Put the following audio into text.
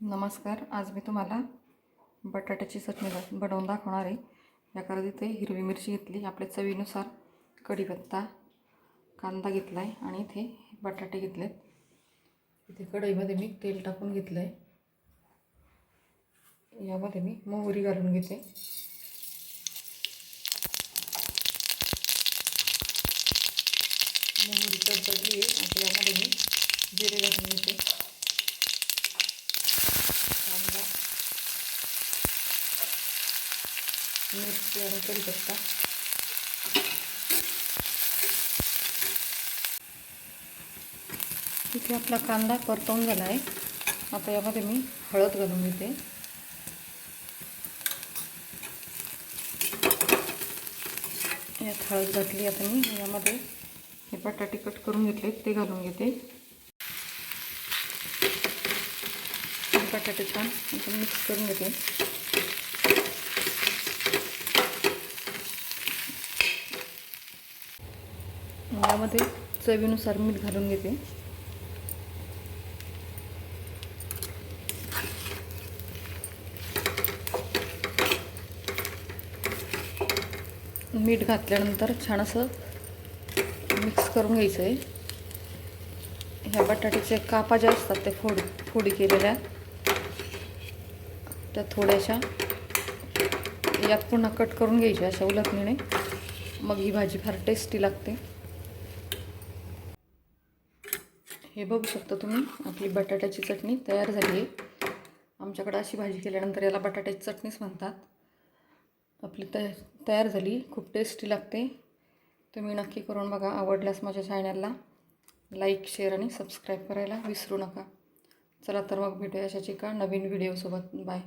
नमस्कार आज मी तुम्हाला बटाट्याची चटणी बनवून दाखवणार आहे. याकरता इथे हिरवी मिरची घेतली. आपल्या चवीनुसार कढीपत्ता कांदा घेतला आहे आणि इथे बटाटे घेतलेत. इथे कढईमध्ये मी तेल टाकून घेतलं आहे यामध्ये मी मोहरी घालून घेते. मोहरी आहे आता यामध्ये मी जिरे घालून घेते कांदा मिरची आणि कढीपत्ता इथे आपला कांदा परतवून झाला आहे आता यामध्ये मी हळद घालून घेते. यात हळद घातली आता मी. यामध्ये हे बटाटे कट करून घेतले ते घालून घेते. बटाटे छान मिक्स करून घेते. यामध्ये चवीनुसार मीठ घालून घेते. मीठ घातल्यानंतर छान असं मिक्स करून घ्यायचं आहे ह्या बटाट्याचे कापा ज्या असतात त्या फोडी फोडी केलेल्या त्या थोड्याशा यात पुन्हा कट करून घ्यायच्या अशा उलटणीने. मग ही भाजी फार टेस्टी लागते. हे बघू शकता तुम्ही आपली बटाट्याची चटणी तयार झाली आहे. आमच्याकडं अशी भाजी केल्यानंतर याला बटाट्याची चटणीच म्हणतात. आपली त तयार झाली खूप टेस्टी लागते. तुम्ही नक्की करून बघा आवडल्यास माझ्या चॅनलला लाईक शेअर आणि सबस्क्राईब करायला विसरू नका. चला तर मग भेटूया अशाच एका नवीन व्हिडिओसोबत बाय